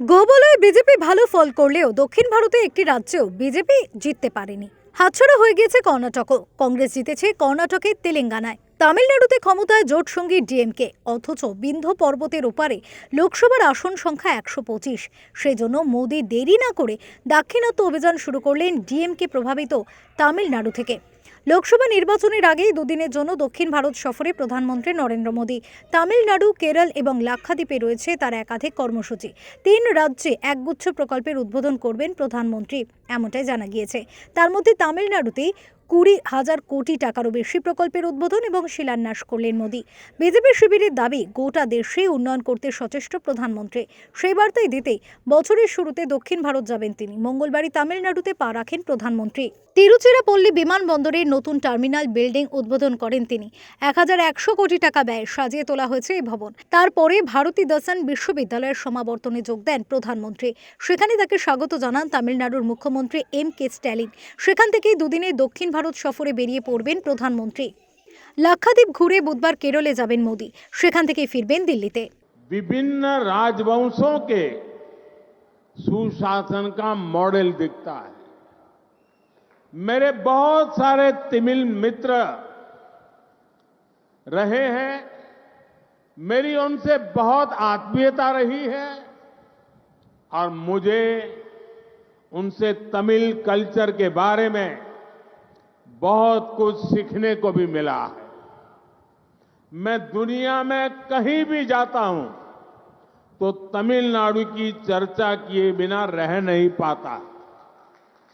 গোবলয়ে BJP ভালো ফল করলেও দক্ষিণ ভারতে একটি রাজ্যেও বিজেপি জিততে পারেনি। হাতছাড়া হয়ে গিয়েছে কর্ণাটকও। কংগ্রেস জিতেছে কর্ণাটকে তেলেঙ্গানায়। তামিলনাড়ুতে ক্ষমতায় জোট সঙ্গী ডিএমকে, অথচ বিন্ধ পর্বতের ওপারে লোকসভার আসন সংখ্যা একশো পঁচিশ। সেজন্য মোদি দেরি না করে দাক্ষিণাত্য অভিযান শুরু করলেন ডিএমকে প্রভাবিত তামিলনাড়ু থেকে। লোকসভা নির্বাচনের আগেই দুদিনের জন্য দক্ষিণ ভারত সফরে প্রধানমন্ত্রী নরেন্দ্র মোদী। তামিলনাড়ু, কেরল এবং লাক্ষাদ্বীপে রয়েছে তার একাধিক কর্মসূচি। তিন রাজ্যে একগুচ্ছ প্রকল্পের উদ্বোধন করবেন প্রধানমন্ত্রী, এমনটাই জানা গিয়েছে। তার মধ্যে তামিলনাড়ুতেই কুড়ি হাজার কোটি টাকারও বেশি প্রকল্পের উদ্বোধন এবং শিলান্যাস করলেন মোদী। বিজেপি শিবিরের দাবি, গোটা দেশে উন্নয়ন করতে সচেষ্ট প্রধানমন্ত্রী। সেই বার্তাই দিতেই বছরের শুরুতে দক্ষিণ ভারত যাবেন তিনি। মঙ্গলবারই তামিলনাড়ুতে পা রাখেন প্রধানমন্ত্রী। তিরুচিরাপল্লী বিমানবন্দরের নতুন টার্মিনাল বিল্ডিং উদ্বোধন করেন তিনি। এক হাজার একশো কোটি টাকা ব্যয় সাজিয়ে তোলা হয়েছে এই ভবন। তারপরে ভারতী দর্শন বিশ্ববিদ্যালয়ের সমাবর্তনে যোগ দেন প্রধানমন্ত্রী। সেখানে তাকে স্বাগত জানান তামিলনাড়ুর মুখ্যমন্ত্রী এম কে স্ট্যালিন। সেখান থেকেই দুদিনে দক্ষিণ ভারত সফরে বেরিয়ে পড়বেন প্রধানমন্ত্রী লাক্ষাদ্বীপ ঘুরে বুধবার কেরলে যাবেন মোদী সেখান থেকে ফিরবেন দিল্লিতে विभिन्न राजवंशों के सुशासन का मॉडल दिखता है मेरे बहुत सारे तमिल मित्र रहे हैं मेरी उनसे बहुत आत्मीयता रही है और मुझे उनसे तमिल कल्चर के बारे में बहुत कुछ सीखने को भी मिला है। मैं दुनिया में कहीं भी जाता हूँ तो तमिलनाडु की चर्चा किए बिना रह नहीं पाता।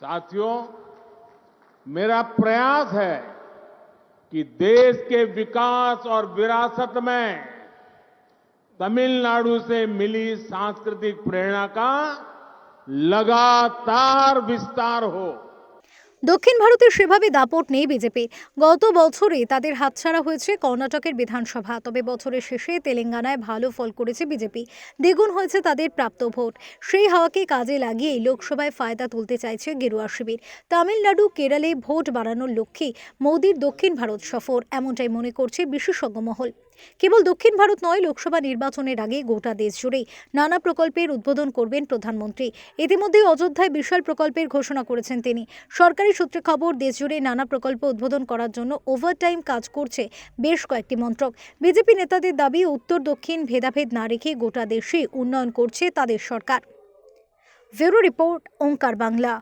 साथियों, मेरा प्रयास है कि देश के विकास और विरासत में तमिलनाडु से मिली सांस्कृतिक प्रेरणा का लगातार विस्तार हो। দক্ষিণ ভারতে সেভাবে দাপট নেই বিজেপি। গত বছরে তাদের হাতছাড়া হয়েছে কর্ণাটকের বিধানসভা। তবে বছরের শেষে তেলেঙ্গানায় ভালো ফল করেছে বিজেপি। দ্বিগুণ হয়েছে তাদের প্রাপ্ত ভোট। সেই হাওয়াকে কাজে লাগিয়ে লোকসভায় ফায়দা তুলতে চাইছে গেরুয়া শিবির। তামিলনাড়ু, কেরালে ভোট বাড়ানোর লক্ষ্যেই মোদীর দক্ষিণ ভারত সফর, এমনটাই মনে করছে বিশেষজ্ঞ মহল। কেবল দক্ষিণ ভারত নয়, লোকসভা নির্বাচনের আগে গোটা দেশ জুড়েই নানা প্রকল্পের উদ্বোধন করবেন প্রধানমন্ত্রী। ইতিমধ্যে অযোধ্যায় বিশাল প্রকল্পের ঘোষণা করেছেন তিনি। সরকারি সূত্রে খবর দেশজুড়ে নানা প্রকল্প উদ্বোধন করার জন্য ওভারটাইম কাজ করছে বেশ কয়েকটি মন্ত্রক। বিজেপি নেতাদের দাবি, উত্তর দক্ষিণ ভেদাভেদ না রেখে গোটা দেশে উন্নয়ন করছে তাদের সরকার। Bureau report, Omkar Bangla.